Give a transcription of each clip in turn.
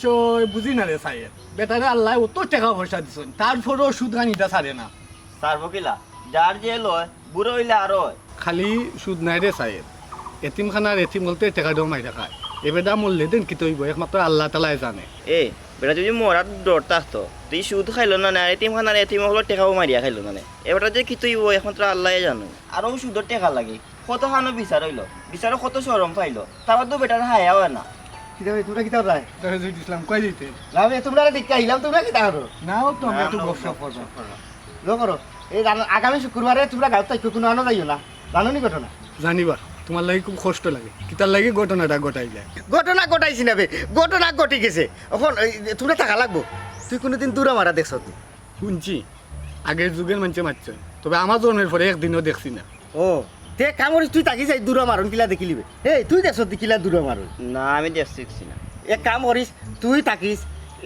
বিষয় বুঝি না রে সাহেব বেটারে আল্লাহ অত টাকা পয়সা দিচ্ছেন তারপরেও সুদ গানিটা ছাড়ে না। স্যার বকিলা যার যে লয় বুড়ো হইলে আরও খালি সুদ নাই রে সাহেব এতিমখানার এতিম বলতে টাকা দেওয়া মাইরা খায়। এবেটা মরলে দেন কি তৈব একমাত্র আল্লাহ তালাই জানে। এ বেটা যদি মরার ডর থাকতো তুই সুদ খাইলো না না এটিম খানার এটিম হলো টেকাও মারিয়া খাইলো না এবারটা যে কি তুই একমাত্র আল্লাহ জানো। আরও সুদর টেকা লাগে। কত খানো বিচার হইল বিচারও কত সরম পাইলো। তারপর তো বেটার হায়া হয় না। দিতে। তোমরা তোমরা নাও তো আমরা একটু লো করো। এই আগামী শুক্রবারে তোমরা গাঁত কোনো আনো যাইও না। জানো নি ঘটনা? জানিবা। তোমার লাগে খুব কষ্ট লাগে। কিতার লাগে ঘটনাটা ঘটাই যায় ঘটনা ঘটাইছি না বে ঘটনা ঘটি গেছে। এখন তোমরা লাগবো। তুই কোনোদিন দূরে মারা দেখছ তুই শুনছি। আগের যুগের মানুষে মারছে। তবে আমার জন্মের পরে একদিনও দেখছি না। ও। তে কামড়ি তুই তাকি যাই দূর মারুন কিলা দেখিলিবে এই তুই দেখছ তুই কিলা দূর মারুন। না আমি দেখছি না। এক কাম করিস তুই তাকিস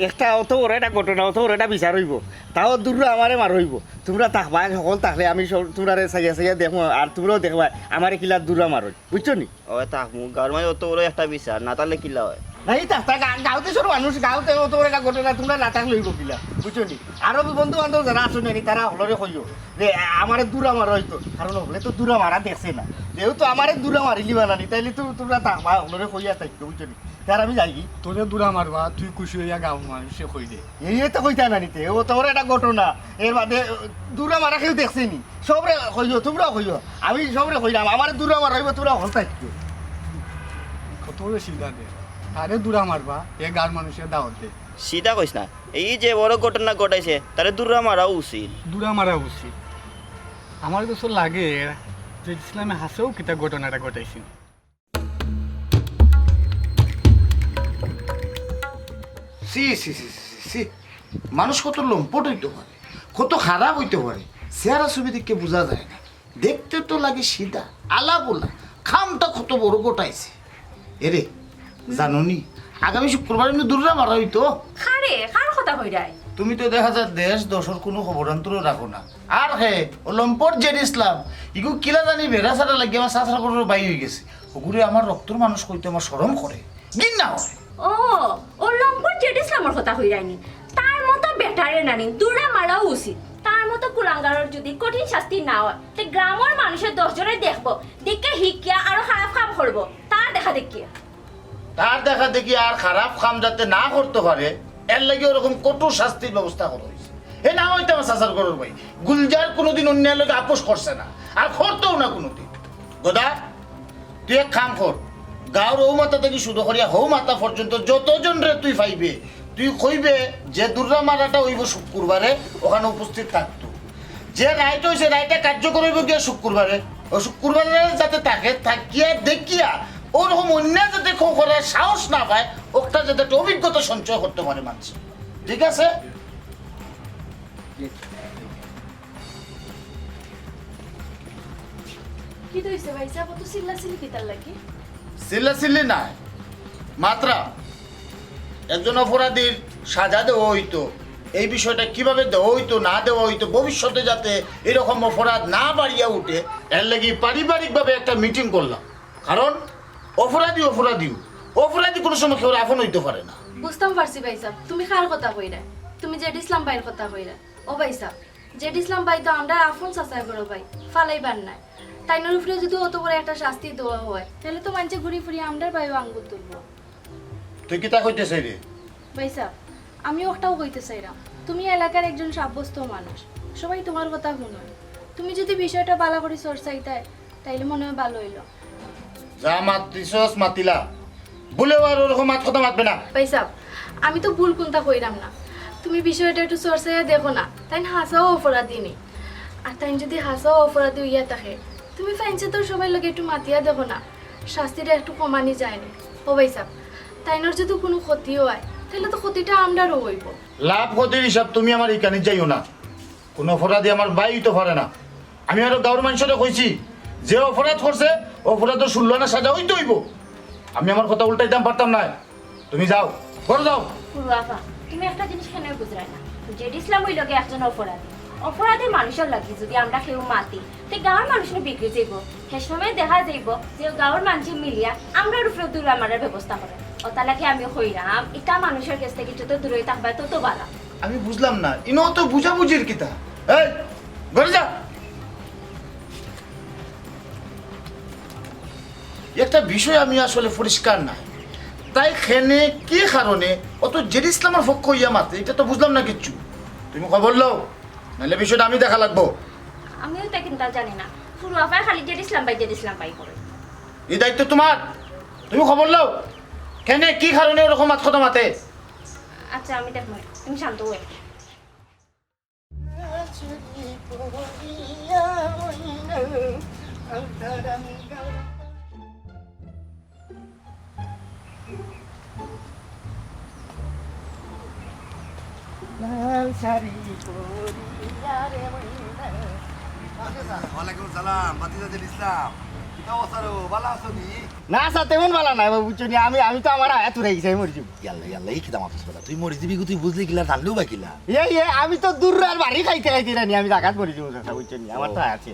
একটা অত ওর একটা ঘটনা অত ওর একটা বিচার হইব। তাও দূর আমারে মার হইব। তোমরা থাকবা সকল তাকলে আমি সব তোমরা সাইয়া সাইয়া দেখো আর তোমরাও দেখবা আমারে কিলা দূর মারুন। বুঝছ নি? ও তাক গাঁর মাঝে অত বড় একটা বিচার না তাহলে কিলা হয়? নাই থাকতা গাঁওতে সব মানুষ গাঁওতে অত বড় একটা ঘটনা থাকলে হইব কিলা বুঝছ নি আরও বন্ধু বান্ধব যারা আছো নি তারা হলরে কইও যে আমারে দূরা মারা হইতো কারণ হলে তো দূরা মারা দেখছে না। যেহেতু আমারে দূরা মারিলি বানানি তাইলে তো তোমরা হলরে কইয়া থাকতো বুঝছ নি তার আমি যাই তোরে দূরা মারবা তুই খুশি হইয়া গাও মানুষে কই দে। এই তো কইতা না নিতে ও তোর একটা ঘটনা। এর বাদে দূরা মারা কেউ দেখছে নি। সবরে কইও তোমরা কইও আমি সবরে কইলাম আমার দূরা মারা হইব তোমরা হল থাকতো কত বড় আরে দূরা মারবা এ গার মানুষের দাওয়াত। দে সিধা কইস না এই যে বড় ঘটনা ঘটাইছে তারে দূরা মারা উচিত। দূরা মারা উচিত। আমার কাছে লাগে যে ইসলামে হাসেও কিতা ঘটনাটা ঘটাইছি। সি সি সি সি, সি মানুষ কত লম্পট হইতে পারে কত খারাপ হইতে পারে চেহারা ছবি দেখে বোঝা যায় না। দেখতে তো লাগে সিধা আলা বলা খামটা কত বড় গোটাইছে এরে জাননি? আগামী শুক্রবার এমনি দূরে মারা হইতো। খারে কার কথা হইরাই তুমি তো দেখা যায় দেশ দশর কোনো খবরান্তর রাখো না। আর হে ও লম্পট জেড ইসলাম ইগু কিলা জানি বেড়া সারা লাগে আমার সাঁতরা করার বাই হয়ে গেছে। ওগুলো আমার রক্তর মানুষ কইতে আমার সরম করে। গিন্না হয়। ও ও জেড ইসলামের কথা হইরাইনি তার মতো বেটারে নানি দূরে মারাও উচিত। তার মতো কুলাঙ্গারের যদি কঠিন শাস্তি না হয় তে গ্রামের মানুষের দশজনে দেখব দেখে শিকিয়া আরও খারাপ কাম করব তার দেখা দেখিয়া। তার দেখা দেখি আর খারাপ কাম যাতে না করতে পারে, এর লাগে ওরকম কঠোর শাস্তির ব্যবস্থা করা হয়েছে। এ না হইতে আমার সাসার করর ভাই গুলজার কোনোদিন অন্যের লোকে আপোষ করছে না, আর করতেও না কোনোদিন। গোদা, তুই এক কাম কর গাঁর ও মাথা থেকে শুরু করিয়া হৌ মাথা পর্যন্ত যতজন রে তুই পাইবে, তুই কইবে যে দুর্গা মারাটা হইব শুক্রবারে, ওখানে উপস্থিত থাকতো। যে রাইট হয়েছে রাইটে কার্যকর হইব গিয়া শুক্রবারে। ও শুক্রবারে যাতে থাকে থাকিয়া দেখিয়া ওরকম অন্য যাতে খো করার সাহস না পায় ওটা যাতে একটা অভিজ্ঞতা সঞ্চয় করতে পারে মানুষ। ঠিক আছে? কি ভাই? সাহেব তো লাগি? মাত্রা একজন অপরাধীর সাজা দেওয়া হইতো। এই বিষয়টা কীভাবে দেওয়া হইতো না দেওয়া হইতো ভবিষ্যতে যাতে এরকম অপরাধ না বাড়িয়া উঠে এর লাগি পারিবারিকভাবে একটা মিটিং করলাম। কারণ অপরাধী অপরাধীও অপরাধী কোনো সময় কেউ আপন হইতে পারে না। বুঝতাম পারছি ভাই সাহেব তুমি কার কথা কইরা? তুমি জেড ইসলাম ভাইয়ের কথা কইরা। ও ভাই সাহেব জেড ইসলাম ভাই তো আমরা আফন চাচাই করো ভাই ফালাইবার নাই। তাইনের উপরে যদি অত বড় একটা শাস্তি দেওয়া হয় তাহলে তো মানুষে ঘুরি ফুরি আমরার ভাইও আঙ্গুল তুলবো। তুই কি তা কইতেছে রে ভাই সাহেব আমি ওটাও কইতে চাইলাম তুমি এলাকার একজন সাব্যস্ত মানুষ সবাই তোমার কথা শুনো। তুমি যদি বিষয়টা ভালো করে চর্চাইতে তাইলে মনে হয় ভালো হইল। যা মাতিছস মাতিলা। বলেও আর ওরকম মাত কথা মাতবে না। ভাই সাহেব আমি তো ভুল কোনটা কইরাম না। তুমি বিষয়টা একটু চর্চাইয়া দেখো না। তাই হাসাও অপরাধী নেই আর তাই যদি হাসাও অপরাধী হইয়া থাকে তুমি ফাইনসে তো সবাই লোক একটু মাতিয়া দেখো না। শাস্তিটা একটু কমানি যায়নি ও ভাই সাহেব তাইনোর যদি কোনো ক্ষতি হয় তাহলে তো ক্ষতিটা আমরারও হইব লাভ ক্ষতির হিসাব তুমি আমার এখানে যাইও না। কোনো অপরাধী আমার বাই তো পারে না। আমি আরও গাঁর মানুষরা কইছি যে অপরাধ করছে অপরাধের ষোলো না সাজা হইতে হইব। আমি আমার কথা উল্টাইতাম পারতাম না। তুমি যাও ঘরে যাও। বাবা তুমি একটা জিনিস কেন বুঝরাই না? জেড ইসলাম হইল গে একজন অপরাধী। অপরাধী মানুষের লাগি যদি আমরা কেউ মাতি তে গাঁৱৰ মানুষনে বিক্রি যাইব। সে সময় দেখা যাইব যে গাঁৱৰ মানুষ মিলিয়া আমরার উপরে দূর আমাদের ব্যবস্থা করে। ওটা লাগে আমি হইরাম এটা মানুষের কাছ থেকে যত দূরে থাকবে তত ভালো আমি বুঝলাম না ইনো তো বুঝাবুঝির কিতা। এই ঘরে যা। একটা বিষয় আমি আসলে পরিষ্কার নাই। তাই খেনে কি কারণে? অত জেড ইসলামের পক্ষ হইয়া মাতে এটা তো বুঝলাম না কিচ্ছু। তুমি খবর লও নাহলে বিষয়টা আমি দেখা লাগবো। আমিও তা কিন্তু জানি না। পুরো আফায় খালি জেড ইসলাম পাই জেড ইসলাম পাই করে। এই দায়িত্ব তোমার। তুমি খবর লও কেনে কি কারণে ওরকম মাত কথা মাতে? আচ্ছা আমি দেখব তুমি শান্ত হয়ে। ওয়ালাইকুম সালাম ইসলাম। নি? স্যার তেমন ভালো নাই বাবু বুঝছ নি, আমি আমি তো আমার এত রেগে যাই মরে যাব। ইয়াল্লা ইয়াল্লা এই কিতা মাতস কথা তুই মরে দিবি তুই বুঝলি কিলা জানলেও বা কিলা? এই এ আমি তো দূর আর বাড়ি খাইতে খাইতে রানি আমি জাগাত মরে যাব চাচা বুঝছ নি, আমার তো আছে।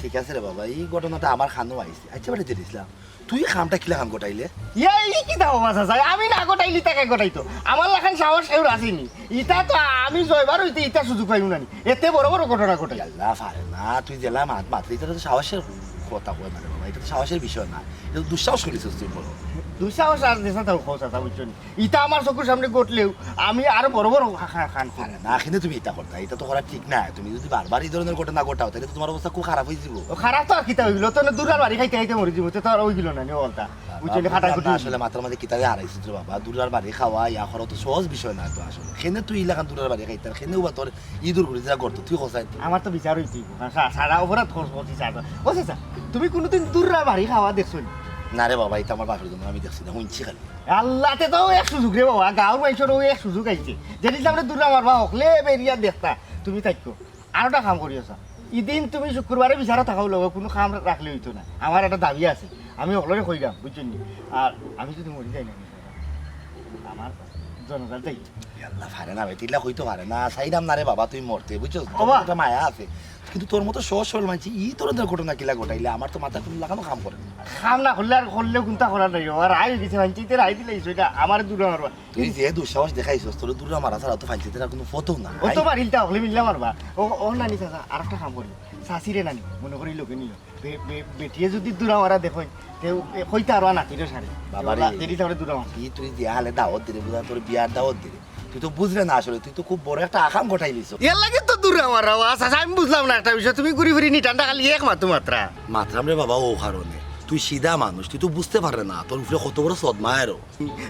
ঠিক আছে রে বাবা এই ঘটনাটা আমার খানো আইছে। আচ্ছা বাড়িতে ইসলাম তুই খামটা কিলা খাম গোটাইলে? এই কি দাও মাছা যায় আমি না গোটাইলি তাকে গোটাইতো। আমার লাখান সাহস কেউ আসেনি ইটা তো আমি জয়বার হইতে ইতা সুযোগ পাইউ না এতে বড় বড় ঘটনা ঘটে। আল্লাহ পারে না তুই জেলা মাত মাতলি ইতা তো সাহসের কথা কয় না রে বাবা এটা তো সাহসের বিষয় না এটা তো দুঃসাহস করিছিস তুই বড় দুঃসাহস আর দেশা তাও খাও চাচা বুঝছ নি। ইটা আমার চকুর সামনে ঘটলেও আমি আরও বড় বড় খান না কিন্তু তুমি এটা করতা এটা তো করা ঠিক না তুমি যদি বারবার এই ধরনের ঘটনা ঘটাও তাহলে তো তোমার অবস্থা খুব খারাপ হয়ে যাব। ও খারাপ তো আর কিতা হইল? তো না দূর আর বাড়ি খাইতে খাইতে মরে যাব। তো আর ওই গেল না নি অলটা বুঝছ খাটা খুটি আসলে মাথার মধ্যে কিতাবে হারাইছিস রে বাবা। দূরের বাড়ি খাওয়া ইয়া করা তো সহজ বিষয় না তো আসলে। খেনে তুই ইলাকান দূরের বাড়ি খাইতার খেনেও বা তোর ইদুর করে যা করতো তুই কোথায় আমার তো বিচার হইতে সারা অপরাধ করছি ও তুমি কোনোদিন দূর আর বাড়ি খাওয়া দেখছ না? রে বাবা এটা আমার বাপের জন্য আমি দেখছি না শুনছি খালি। আল্লাহতে তো এক সুযোগ রে বাবা গাঁৱৰ মানুষের ওই এক সুযোগ আইছে। যেদিন আমরা দূর মারবা হকলে বেরিয়া দেখতা তুমি থাকো। আরোটা কাম করি আছা। ইদিন তুমি শুক্রবারে বিচারা থাকাও লগ কোনো কাম রাখলে হইতো না। আমার একটা দাবি আছে আমি হকলরে কই যাম বুঝছ নি? আর আমি যদি মরি যাই না আমার জনতার দায়িত্ব। আল্লাহ পারে না ভাই তিলা কইতে পারে না সাইরাম না রে বাবা তুই মরতে বুঝছ। একটা মায়া আছে। কিন্তু তোর মতো সহজ সরল মানছি ই তোর ঘটনা কিলা ঘটাইলে আমার তো মাথা কোনো লাগানো কাম করে। কাম না করলে আর করলেও কোনটা করার নাই। আর আই দিছে ভাঞ্চিতে রাই দিলে এটা আমার দূর মারবা। তুই যে দুঃসাহস দেখাইছস তোর দূরে মারা ছাড়া তো ফাইছিতে আর কোনো ফটো না ও তো বাড়িলটা হকলে মিললে মারবা। ও ও নানি চাচা আর একটা কাম করি চাষিরে নানি মনে করি লোকে নিল। বেটিয়ে যদি দূরা মারা দেখো কইতে আর নাতিরে সারে। বাবারে। দেরি তাহলে দূরা মারা কি তুই দিয়া হালে দাওয়াত দিলে তোর বিয়ার দাওয়াত দিলে। তুই তো বুঝলে না আসলে তুই তো খুব বড় একটা আকাম ঘটাই দিছ। এর লাগে তো দূরে মারা চাচা আমি বুঝলাম না একটা বিষয় তুমি ঘুরি ফিরি নি ঠান্ডা খালি এক মাত্র মাত্রা। মাত্রাম রে বাবা ও কারণে। তুই সিধা মানুষ তুই তো বুঝতে পারে না তোর উপরে কত বড় সদমা আরও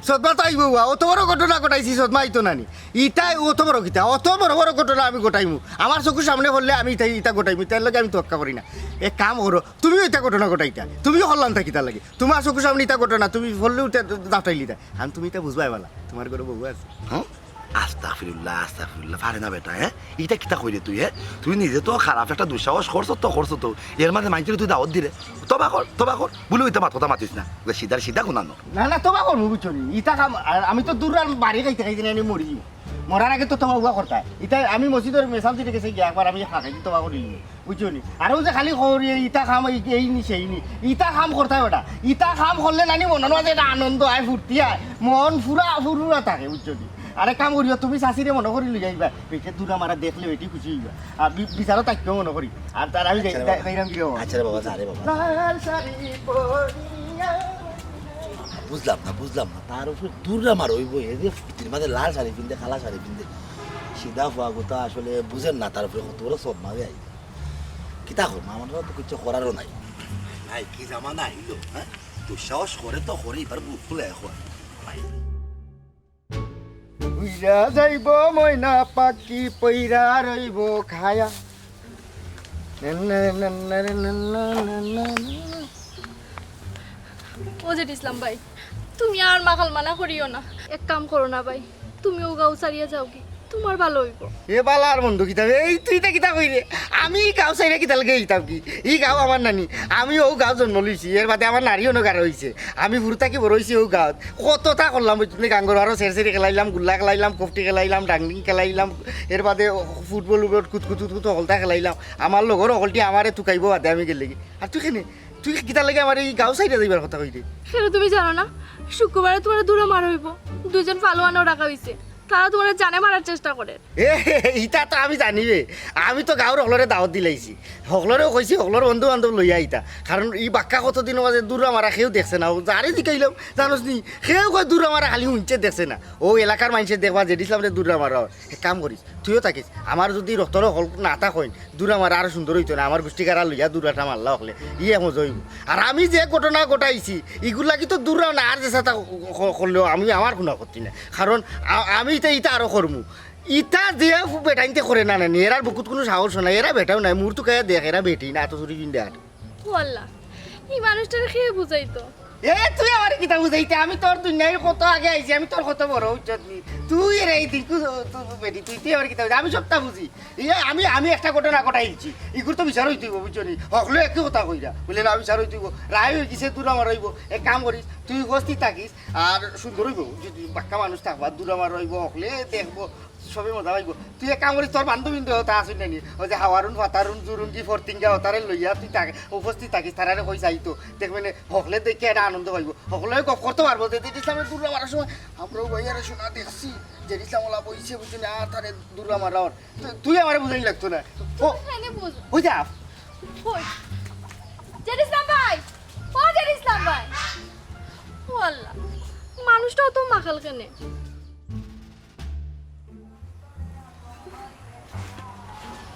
সদমা তো আইব অত বড় ঘটনা ঘটাইছি সদমা আইতো নানি। ইটাই অত বড় কিতা অত বড় বড় ঘটনা আমি ঘটাইমু। আমার চকুর সামনে হলে আমি ইটাই ইটা ঘটাইমু তার লগে আমি তোয়াক্কা করি না। এক কাম করো তুমিও ইটা ঘটনা ঘটাইতা তুমিও হল্লাম থাকি তার লাগে। তোমার চকুর সামনে ইটা ঘটনা তুমি হলেও দাঁটাইলি আমি তুমি এটা বুঝবাই পালা তোমার ঘরে বউ আছে। হ্যাঁ? আস্তাফিরুল্লাহ আস্তাফিরুল্লাহ পারে না বেটা হ্যাঁ? এটা কিতা কইরে তুই হ্যাঁ? তুই নিজে তো খারাপ একটা দুঃসাহস করছ, তো করছ তো। এর মাঝে মাইছিল তুই দাওয়াত দিলে। তবা কর তবা কর। বলে ওইটা মাথা মাতিস না। ওই সিধা সিধা না না তোমার করব বুঝছ ইটা আমি তো দূর বাড়ি খাইতে খাইতে আমি মরি। মরার আগে তো তোমার উয়া করতা ইটা আমি মসজিদের মেসাল দিতে গেছে, গিয়ে একবার আমি খাই তোমার করি বুঝছ নি আর যে খালি ইটা খাম এই- নি, সেই নি। ইটা খাম করতে বেটা। ইটা খাম করলে নানি মনের মাঝে একটা আনন্দ আয়, ফুর্তি আয়। মন ফুরা ফুরা থাকে বুঝছ নি আরে কাম করিও তুমি শাশিরে মনে করি লই যাইবা। পেটে দূরা মারা দেখলে এটি খুশি হইবা আর বিচারও তাকেও মনে করি আর তার আমি যাই- যাই- যাইরাম কি আচ্ছা বাবা যা বাবা। লাল শাড়ি পরিয়া বুঝলাম না বুঝলাম না। তার উপরে দূররা মার ওই বই যে ফুটির মাঝে লাল শাড়ি পিনতে খালা শাড়ি পিনতে সিধা ফুয়া গোতা আসলে বুঝেন না তার উপরে কত বড় সব মাগে আই কিতা করব আমার তো কিছু করারও নাই। নাই কি জামানা আইলো হ্যাঁ দুঃসাহস করে তো করে এবার বুক খুলে এখন উইরা যাইব, ময়না পাখি পইরা রইব খায়া। ও জেড ইসলাম ভাই, তুমি আর মাখাল মানা করিও না। এক কাম করো না ভাই তুমিও গাও ছাড়িয়ে যাও কি। তোমার ভালো হইব। এ বালা আর বন্ধু কিতাব এই তুই তা কিতা কই রে আমি গাঁও চাইলে কিতা লাগে কিতাব কি? ই গাঁও আমার নানি। আমি ও গাঁও জন্ম লইছি এর বাদে আমার নারী অনুগার হয়েছে আমি ফুর থাকি বড় হয়েছি ও গাঁৱত? কতটা করলাম বুঝলি গাঙ্গর আরও সের সেরি খেলাইলাম গুল্লা খেলাইলাম কফটি খেলাইলাম ডাংডিং খেলাইলাম এর বাদে ফুটবল উবত কুত কুত অকলতা খেলাইলাম। আমার লগর অকলটি আমারে তুকাইব বাদে আমি গেলে আর তুই কেনে? তুই কিতা লাগে আমার এই গাঁও সাইডে যাইবার কথা কই রে সেটা তুমি জানো না? শুক্রবারে তোমার দূরে মারা হইব। দুজন ফালোয়ানও রাখা হইছে তারা তোমার জানে মারার চেষ্টা করে। এ, ইটা তো আমি জানিবে। আমি তো গাঁৱৰ সকলোৰে দাৱত দিলাইছি সকলোৰেও কৈছে, সকলোৰে বন্ধু বান্ধৱ লৈ আইতা কাৰণ ই বাক্কা কতদিনৰ মাজে দূৰা মাৰা সেও দেখছে না। ও যাৰে জিকাইলাম জানোস নি, সেও কয় দূৰা মাৰা খালি শুনছে, দেখছে না। ও এলাকার মানুষের দেখবা দূরা মারা এক কাম করিস তুইও থাকিস। আমার যদি রক্তর হল না থাক হইন দূরা মারা আরও সুন্দর হইতো না আমার গোষ্ঠী কারা লইয়া দূরাটা মারলা হলে ইয়ে মজা হইব আর আমি যে ঘটনা ঘটাইছি এগুলা কি তো দূরা না আর যে সাথে করলেও আমি আমার কোনো করছি না কারণ আমি তো ইটা আরও করমু ইটা যে বেটাইতে করে না নানি এরার বুকুত কোনো সাহস নাই এরা বেটাও নাই মোর তো কে দেখ এরা বেটি না এত চুরি কিনতে আর এই মানুষটার খেয়ে বুঝাইতো এ, তুই আমার কিতা বুঝাইতে আমি তোর দুনিয়ায় কত আগে আইছি, আমি তোর কত বড় নি। তুই রে, এই দিকু বেটি তুই তুই আমার কিতা আমি সবটা বুঝি। ইয়ে আমি আমি একটা ঘটনা ঘটাইছি। ইগুর তো বিচার হইতেইব বুঝছনি হকলে একই কথা কইরা। বলে, না, বিচার হইতেইব রায় হয়ে গেছে, দূর আমার রইব এক কাম করিস, তুই উপস্থিত থাকিস, আর সুন্দর হইব, যদি বাক্কা মানুষ থাকবা, দূর আমার রইব হকলে দেখব। সবে মজা পাইব তুই এক কাম করিস তোর বান্ধবী তা আসুন নানি ওই যে হাওয়ারুন ফাতারুন জুরুন কি ফরতিঙ্গা হতারে লইয়া তুই তাকে উপস্থিত থাকিস তারারে কই যাইতো দেখবেন হকলে দেখে এটা আনন্দ পাইব। হকলে গপ করতে পারব যে ইসলামের দুর্গা মারার সময় আমরাও ভাইয়ারে শোনা দেখছি যে ইসলাম ওলা বইছে বুঝছি না তারে দুর্গা মারার তুই আমারে বুঝাই লাগতো না। ও বুঝ ইসলাম ভাই ও ইসলাম ভাই। মানুষটাও তো মাখাল কেনে?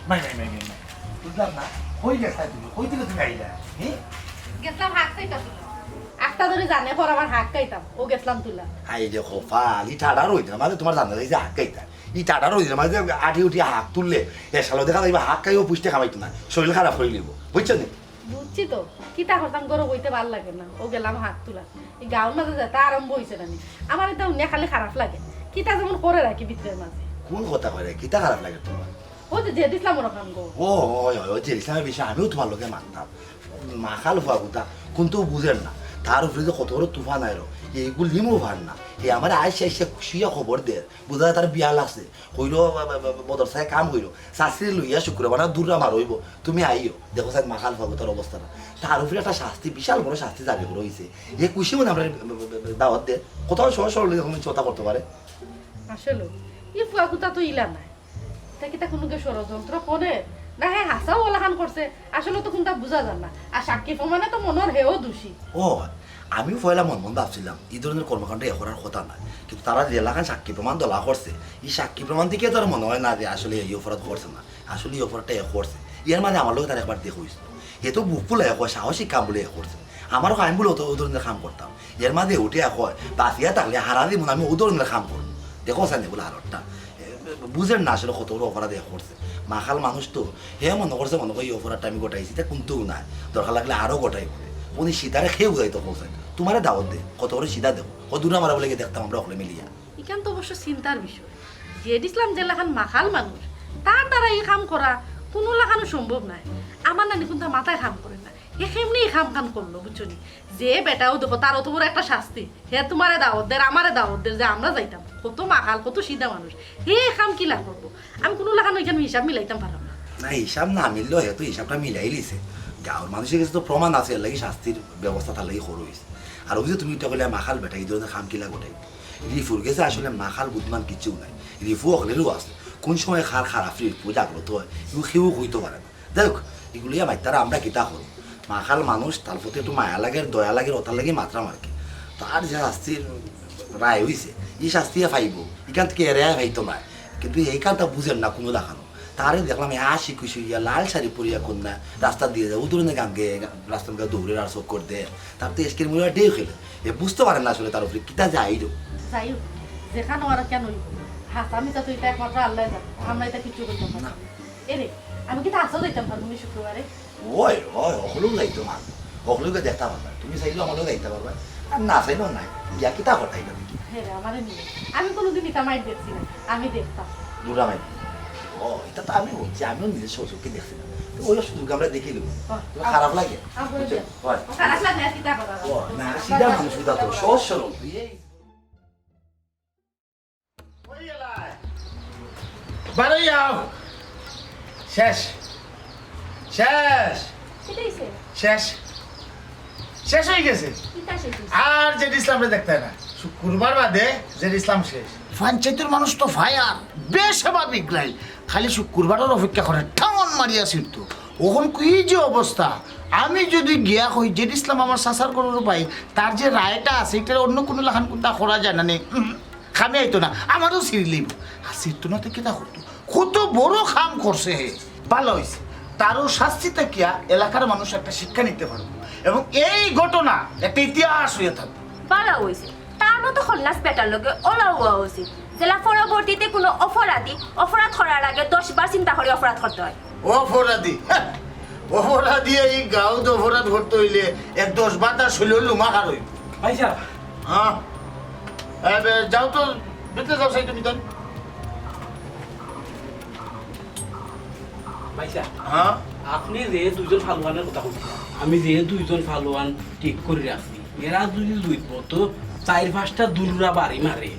নাই নাই নাই নাই নাই। বুঝলাম না কই গেছা তুমি কই থেকে তুমি আইলা হ্যাঁ গেছিলাম হাক চাইতাম একটা ধরে জানে পর আমার হাক খাইতাম ও গেছিলাম তুলা আই যে খোফাল ই টাডা রইতে মানে তোমার জানা যায় যে হাক খাইতা ই টাডা রইতে মানে আঠি উঠি হাক তুললে এ সালো দেখা যাইবা হাক পুষতে খাবাইতো না শরীর খারাপ হয়ে নিব বুঝছ নি বুঝছি তো কিতা করতাম গরো বইতে ভালো লাগে না ও গেলাম হাত তুলা এই গাঁর মাঝে যেতে আরম্ভ হয়েছে নানি আমার এটা খালি খারাপ লাগে কিতা যেমন করে রাখি ভিতরের মাঝে কোন কথা কয় রে কিতা খারাপ লাগে তোমার ও ওই ওই যে ইসলামের বিষয়ে আমিও তোমার লোকে মানতাম মাখাল হওয়া কথা কিন্তু বুঝেন না তার উপরে যে কত বড় তুফান আইলো এইগুলো ভার না এই আমার আইসে আইসে খুশিয়া খবর দে বোঝা যায় তার বিয়া লাগছে কইলো বদর সাহেব কাম কইলো শাস্ত্রী লইয়া শুক্রবার দূররা মার হইব তুমি আইও দেখো সাহেব মাখাল পাবো তার অবস্থাটা তার উপরে একটা শাস্তি বিশাল বড় শাস্তি জারি করে হয়েছে এ খুশি মনে আমরা দাওয়াত দে কোথাও সহজ সরল চিন্তা করতে পারে আসলে ই ফুয়াকুতা তো ইলা নাই তা কিতা কোনো ষড়যন্ত্র করে না হ্যাঁ হাসাও ওলাখান করছে আসলে তো কোনটা বুঝা যান না। আর সাক্ষী প্রমাণে তো মনের হেও দোষী। ও আমিও পয়লা মন মন ভাবছিলাম। এই ধরনের কর্মকাণ্ড এ করার কথা না কিন্তু তারা যে এলাকায় সাক্ষী প্রমাণ দলা করছে এই সাক্ষী প্রমাণ থেকে তার মনে হয় না যে আসলে এই অপরাধ করছে না? আসলে এই অপরাধটা এ করছে এর মানে আমার লোক তার একবার দেখে হয়েছিল এ তো বুক ফুলে এক সাহসিক কাম বলে এ করছে আমারও আমি বলে ও ধরনের কাম করতাম এর মাঝে উঠে এক হয়। বাঁচিয়া থাকলে হারা দিব আমি ও ধরনের কাম করব দেখো সানি বলে হারটা বুঝেন না আসলে কত বড় অপরাধ এ করছে। মাখাল মানুষ তো, হে মনে করছে মনে করি অপরাধটা আমি গোটাইছি তা কিন্তু নাই। দরকার লাগলে আরও গোটাই উনি সীতারে খেয়ে বুঝাইতো বলছেন তোমারে দাওয়াত দে, কত করে সীতা দেবো। ও দূরে মারা বলে দেখতাম আমরা ওখানে মিলিয়া। ইখান তো অবশ্য চিন্তার বিষয়। যে ইসলাম জেলাখান মাখাল মানুষ, তার দ্বারা এই কাম করা কোনো লাখানো সম্ভব নাই। আমার নানি কিন্তু মাথায় কাম করে। না এ কাম কাম করল, বুঝছ নি? যে বেটাও দেখো তার অত বড় একটা শাস্তি। হে তোমারে দাওয়াত দের আমারে দাওয়াত দের যে আমরা যাইতাম। কত মাখাল, কত সিধা মানুষ। হে কাম কি লাভ করব? আমি কোনো লাখানো এখানে হিসাব মিলাইতাম পারলাম না। না, হিসাব না মিললেও হয়তো হিসাবটা মিলাই লিছে। গাঁৱৰ মানুষের কাছে তো প্রমাণ আছে লাগি শাস্তির ব্যবস্থা তার লাগি সরু হয়েছে আর ওই যে তুমি এটা বলে মাখাল বেটা, এই ধরনের খাম কিলা গোটাই রিফুর গেছে আসলে মাখাল বুদ্ধিমান কিছু নাই। রিফু অকলেরও আছে। কোন সময় খার খারাপ রিফু জাগ্রত হয় এগুলো সেও হইতে পারে না। দেখ এগুলো ইয়া মাইতারা আমরা কিতা করো মাখাল মানুষ তার প্রতি একটু মায়া লাগে দয়া লাগে ওটার লাগে মাত্রা মার্কে তার যে শাস্তির রায় হয়েছে এই শাস্তিয়ে ফাইব এখান থেকে এড়াই ফাইতো না। কিন্তু এই কামটা বুঝেন না কোনো দেখানো। তারে দেখলাম হাসি খুশি ইয়া লাল শাড়ি পরিয়া কন্যা রাস্তা দিয়ে যায় উদুরে গান গিয়ে রাস্তার গায়ে দৌড়ে আর সব করে দেয়। তার তো এসকের মনে ডেউ খেলে। এ বুঝতে পারেন না আসলে তার উপরে কিতা যাই হোক যেখানে আর কেন হাসামি তো এটা একমাত্র আল্লাহ আমরা এটা কিছু করতাম না। এরে আমি কি যাইতাম পারব নি শুক্রবারে। ওই ওই যাইতো পারবে তুমি দেখতে পারবে আর না চাইলেও নাই। ইয়া কিতা ঘটাই না রে আমারে নিয়ে আমি কোনোদিন ইটা মাইট দেখছি না আমি দেখতাম দুরা মাই। ও এটা তো আমি বলছি আমিও নিজের শ্বশুরকে দেখছি না। ওই সুযোগ আমরা দেখি নেব তোমার খারাপ লাগে? হয়। না সিধা মানুষ তো সহজ সরল শেষ। শেষ। শেষ। শেষ হয়ে গেছে? আর জেড ইসলামে দেখতে না। শুক্রবার বাদে জেড ইসলাম শেষ। পঞ্চায়েতের মানুষ তো ফায়ার। বেস্বাভাবিক লাই খালি শুক্রবারের অপেক্ষা করে ঠামন মারিয়া ছিল ওখন কি যে অবস্থা? আমি যদি গিয়া কই জেড ইসলাম আমার সাসার করার পাই তার যে রায়টা আছে এটা অন্য কোনো লাখান কোনটা করা যায় না নে। খামে আইতো না। আমারও সিরলিব আর সিরতো না তো কেটা করতো কত বড় খাম করছে হে। ভালো হয়েছে তারও শাস্তি থাকিয়া এলাকার মানুষ একটা শিক্ষা নিতে পারব। এবং এই ঘটনা একটা ইতিহাস হয়ে থাকবে। ভালো হয়েছে তার মতো খল্লাস বেটার লগে ওলা হওয়া উচিত জেলা পরবর্তীতে কোনো অপরাধী অপরাধ করার আগে দশ বার চিন্তা করে অপরাধ করতে হয়। অপরাধী? হ্যাঁ, অপরাধী এই গাঁৱত অপরাধ করতে হইলে এক দশ বাতা শৈল লুমাখার হইব ভাইসা হ্যাঁ। যাও তো বেঁচে যাও সেই তুমি ভাইসা হ্যাঁ আপনি যে দুইজন ফালোয়ানের কথা বলছেন আমি যে দুইজন ফালোয়ান ঠিক করে রাখছি এরা যদি দুইব তো চার পাঁচটা দুলরা বাড়ি মারে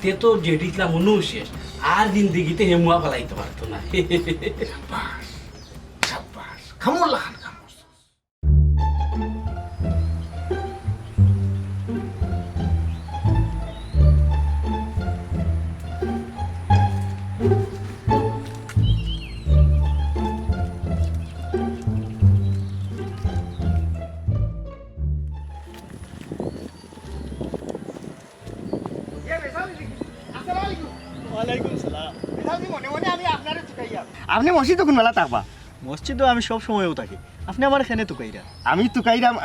তে তো জেড ইসলাম অনু শেষ আর জিন্দিগিতে হেমুয়া ফেলাইতে পারতো না। সাব্বাস খামর লাখান। মসজিদ কোন মেলা থাকবা। মসজিদও আমি সব সময়ও থাকি। আপনি আমার এখানে তো কইরা আমি তো কাইরাম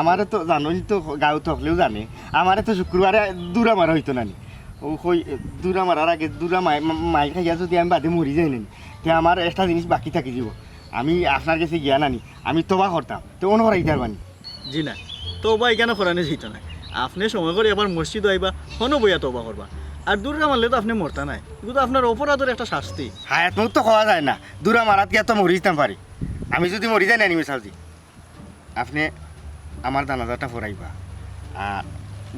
আমারে তো জানোই তো গাঁও থাকলেও জানে। আমারে তো শুক্রবারে দূরা মারা হইতো নানি। ও কই দূরা মারার আগে দূরা মাই মাই খাইয়া যদি আমি বাদে মরি যাই নানি তে আমার একটা জিনিস বাকি থাকি যাব আমি আপনার কাছে গিয়া নানি আমি তোবা করতাম তো অন্য করাইতে পারবানি জি না তৌবা এখানে করানো যেত না। আপনি সময় করে এবার মসজিদ আইবা হনো বইয়া তৌবা করবা। আর দূরে মারলে তো আপনি মরতা নাই। কিন্তু আপনার অপরাধের একটা শাস্তি। হায়াত মুখ তো খাওয়া যায় না। দূরা মারাত গিয়া তো মরি যেতাম পারি। আমি যদি মরি যাই নানি মিসালজি আপনি আমার দানাদারটা ফরাইবা আর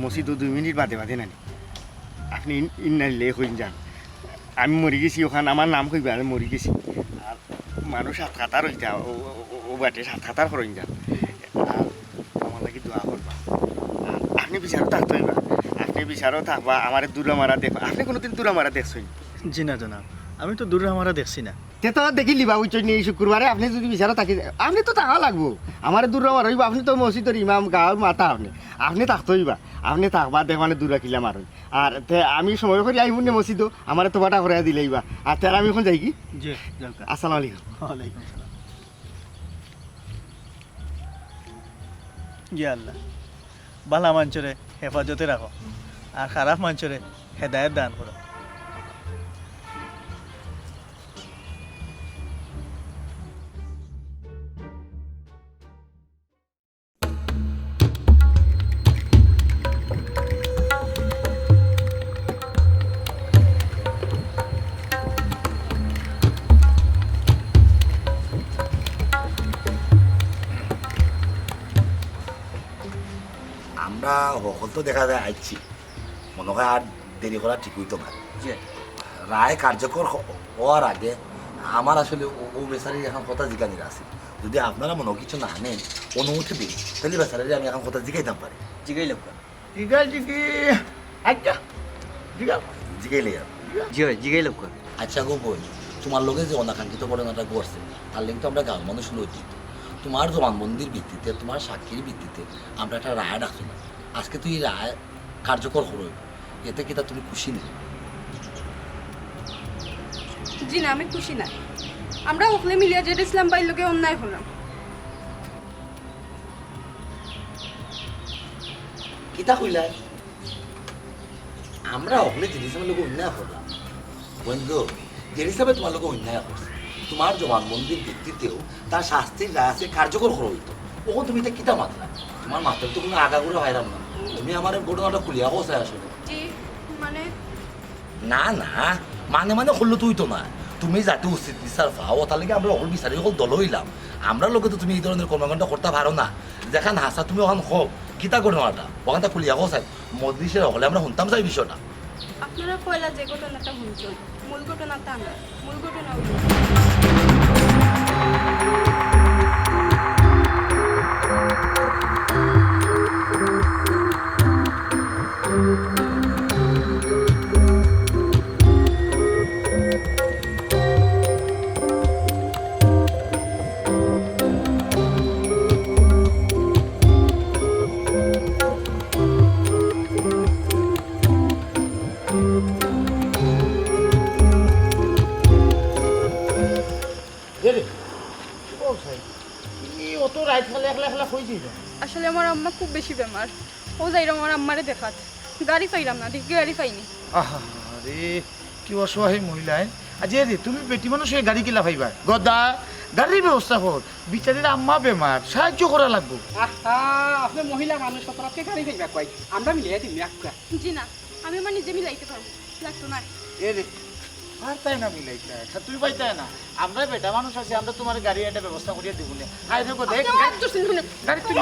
মসজিদও দুই মিনিট বাদে বাদে নানি। আপনি ইন্নাইলে হইন যান। আমি মরি গেছি ওখানে, আমার নাম কইবা, আমি মরি গেছি। আর মানুষ সাত খাতার হইতা, ও বাটে সাত খাতার হইন যান। আর আমার লাগি দোয়া করবা। আপনি বিচারও থাকতে হইবা। বিচারও থাকবা আমার দূরা মারা দেখ আপনি কোনোদিন দূরা মারা দেখছই জি না জনাব আমি তো দূরে মারা দেখছি না। তে তো দেখি লিবা উচ্চই এই শুক্রবারে আপনি যদি বিচারও থাকি আপনি তো থাকা লাগবো। আমার দূর আমার হইবা আপনি তো মসজিদের ইমাম গাঁৱৰ মাতা আপনি। আপনি থাকতে হইবা আপনি থাকবা দেখ মানে দূরা কিলাম আর আর তে আমি সময় করে আইব নে মসজিদও আমার তো বাটা করে দিলেইবা আর তার আমি এখন যাই কি? জি আসসালামু আলাইকুম। ওয়ালাইকুম ইয়া আল্লাহ। বালা মাঞ্চরে হেফাজতে রাখো আর খারাপ মাঞ্চরে হেদায়ত দান করো। আমরা সকল তো দেখা যায় আইছি। মনে হয় আর দেরি করা ঠিক হইতো না। রায় কার্যকর হওয়ার আগে আমার আসলে ও- বেচারির এখন কথা জিজ্ঞানির আছে। যদি আপনারা মনে কিছু না আনেন অনুমতি দিন তাহলে বেচারির আমি এখন কথা জিজ্ঞাইতাম পারি। জিগাই লোকা ঠিক আছে কি আচ্ছা জিজ্ঞাইলে আর। জি হয় জিগাই লোকা আচ্ছা গো বই তোমার লোকে যে অনাকাঙ্ক্ষিত ঘটনাটা ঘটছে তার লেগে তো আমরা গাঁর মানুষ লজ্জিত তোমার জবানবন্দির ভিত্তিতে তোমার সাক্ষীর ভিত্তিতে আমরা একটা রায় ডাকছিলাম আজকে তুই রায় কার্যকর করো এতে কি তা তুমি খুশি নেই জি না আমি খুশি না। আমরা ওখানে মিলিয়া জেড ইসলাম ভাইয়ের লোকে অন্যায় হলাম। কিতা আমরা অগ্নি জিনিস আমার লোক অন্যায় করলাম বন্ধু যে হিসাবে তোমার লোক অন্যায় করছে তোমার জবানবন্দির ভিত্তিতেও তার শাস্তির রায় আছে কার্যকর করা হইতো। ওখন তুমি এটা কিতা মাতলা তোমার মাথার তো কোনো আগাগুলো হয়রাম না তুমি আমার ঘটনাটা খুলিয়া হোসায় আসলে। জি মানে? না না মানে মানে করল তুই তো না তুমি যাতে উচিত বিচার পাও তার লাগে আমরা অকল বিচারি সকল দল হইলাম আমরা লোকে তো তুমি এই ধরনের কর্মকাণ্ড করতে পারো না। যেখান হাসা তুমি ওখান হোক কিতা করো এটা। ওখানটা খুলিয়া হোক মজলিসের হলে আমরা শুনতাম চাই বিষয়টা। আপনারা কয়লা যে ঘটনাটা শুনছেন মূল ঘটনাটা না মূল ঘটনা বেশি বেমার। ও যাইরাম আমার আম্মারে দেখাত। গাড়ি পাইলাম না দেখি গাড়ি পাইনি। আরে কি অসহায় মহিলায় আজ রে তুমি বেটি মানুষ হয়ে গাড়ি কিলা ভাইবা গদা গাড়ির ব্যবস্থা কর। বিচারের আম্মা বেমার সাহায্য করা লাগবো। আপনি মহিলা মানুষ সকলকে গাড়ি দিবা কই? আমরা মিলিয়ে দিম একটা জি না আমি আমার নিজে মিলাইতে পারব লাগতো না। এ রে আর তাই না মিলাইতা? তুই পাইতাই না। আমরা বেটা মানুষ আছি আমরা তোমার গাড়ি একটা ব্যবস্থা করিয়া দিব না। হাই দেখো দেখ গাড়ি দিব।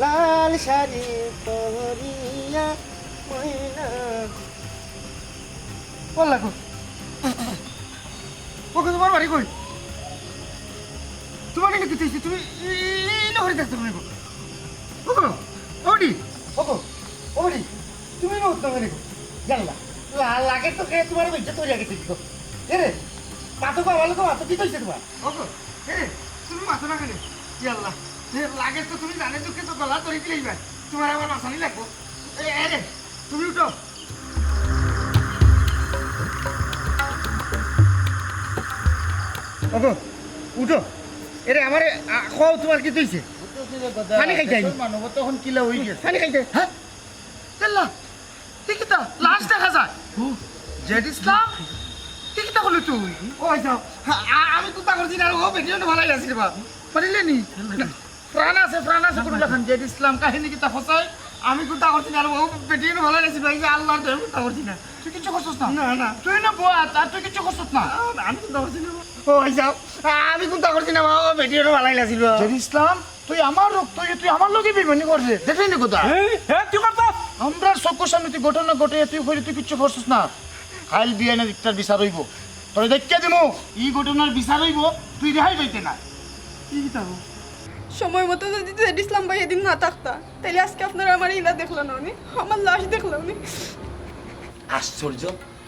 লাল শাড়ি পরিয়া ওকে তোমার বাড়ি কই? তোমার নাকি তুই তুমি এই নহরি দেখতে পারবে ওগো ওডি ওগো তুমি না উত্তর করে জানলা। লাল লাগে তো কে তোমার আগে ঠিক এ রে? পাতো কো ভালো কইছে তোমার? ওগো এ তুমি মাথা না কেন জানলা লাগে তো তুমি জানে তো কে তো গলা তৈরি দিলেই ভাই তোমার আমার মাথানি লাগবো এ এ তুমি উঠো। ওগো উঠো। এরে আমারে খাও তোমার কি তুইছে পানি খাইতে মানব তখন কিলা হয়ে গেছে। পানি খাইতে হ্যাঁ? জানলা দেখি তো লাশ দেখা যায়। জেড ইসলাম দেখি তা তুই? ও যাও। আমি তো তা করছি না আর ও বেটিও না ভালাই আছে বা পারিলে নি? প্রাণ আছে প্রাণ আছে কোনো লেখান জেড ইসলাম কাহিনী কি তা ফসাই আমি তো তা করছি না ও ভালাই আছে ভাই আল্লাহর করছি না তুই কিছু করছস না? না না। তুই না বয়া আর তুই কিছু করছস না? আমি তো তা করছি না ও যাও। আমি তো তা করছি না ও বেটিও না ভালাই আছিল জেড ইসলাম তুই আমার রোগ তুই তুই আমার লোকে বেমানি করছে। দেখলি না কোথা আমরা চকুর সামনে তুই ঘটনা ঘটে তুই তুই কিচ্ছু করছিস না। খাইল বিয়ে না দিকটার বিচার হইব। তোর দেখিয়া দিমু ই ঘটনার বিচার হইব তুই রেহাই পাইতে না। কি সময় মতো যদি ইসলাম ভাই এদিন না থাকতা তাহলে আজকে আপনারা আমার ইলা দেখল না উনি? আমার লাশ দেখল উনি। আশ্চর্য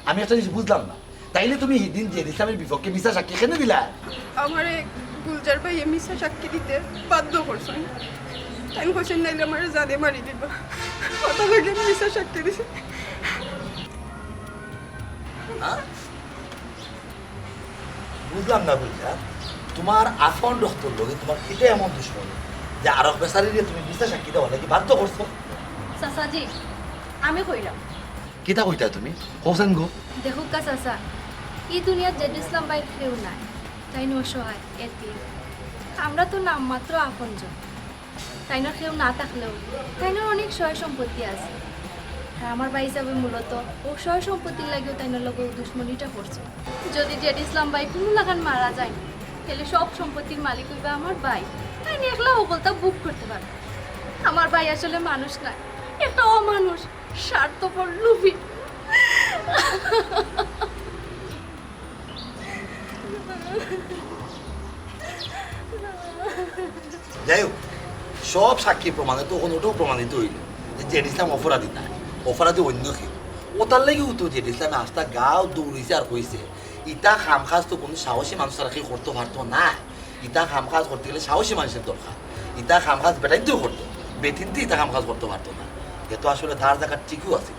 আমি একটা জিনিস বুঝলাম না। তাইলে তুমি সেদিন যে ইসলামের বিপক্ষে মিশা সাক্ষী কেন দিলা? আমারে গুলজার ভাই মিশা সাক্ষী দিতে বাধ্য করছেন আমি কোশ্চেন নাইলে আমার জাদে মারি দিবা। কথা লাগে মিশা সাক্ষী দিছে। বুঝলাম না বুঝলা তোমার আপন রক্তর লোকে তোমার এটা এমন দুশ্মন যে আরব বেসারি দিয়ে তুমি বিশ্বাস সাক্ষী দেওয়া নাকি বাধ্য করছ? চাচাজি আমি কইলাম। কিতা কইতা তুমি? হোসেন গো। দেখুক কা চাচা এই দুনিয়াত জেড ইসলাম বাইর কেউ নাই তাই অসহায় এটি আমরা তো নামমাত্র আপনজন তাইনোর কেউ না থাকলেও তাইনোর অনেক সয় সম্পত্তি আছে। আমার ভাই হিসাবে মূলত ও সয় সম্পত্তির লাগেও তাইনোর লগে ও দুশ্মনীটা করছে। যদি জেড ইসলাম ভাই কোনো লাগান মারা যায়, তাহলে সব সম্পত্তির মালিক হইবে আমার ভাই। তাই নিয়ে একলা ওগলটা বুক করতে পারবে আমার ভাই আসলে মানুষ না, একটা অমানুষ, স্বার্থপর লুভি। যাই হোক, সব সাক্ষী প্রমাণে তো ওটাও প্রমাণিত হইল যে জেড ইসলাম অপরাধী না। অপরাধী অন্য কেউ ও তার লাগে তো জেড ইসলামে আস্তা গাও দৌড়িছে আর কইছে ইটা খাম খাজ তো কোনো সাহসী মানুষ কি করতে পারতো না ইটা খাম খাজ করতে গেলে সাহসী মানুষের দরকার ইটা খাম খাজ বেটাইতেও করতো বেতিনতে ইটা খাম খাজ করতে পারতো না এ তো আসলে তার জায়গা ঠিকও আছে।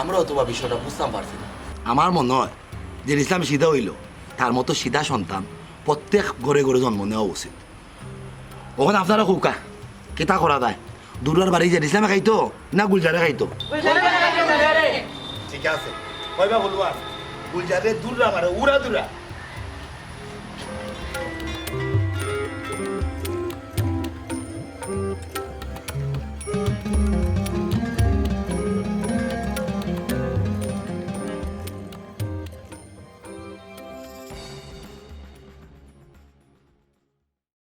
আমরা অথবা বিষয়টা বুঝতাম পারছি না। আমার মনে হয় যে ইসলাম সিধা হইল। তার মতো সিধা সন্তান প্রত্যেক ঘরে ঘরে জন্ম নেওয়া উচিত। ওখানে আপনারা কৌকা কেতা করা যায়? দুর্গার বাড়ি যে ইসলামে খাইতো। না গুলজারে খাইতো। ঠিক আছে। কইবা বলবা গুলজারে দূররা মারে উড়া দূরা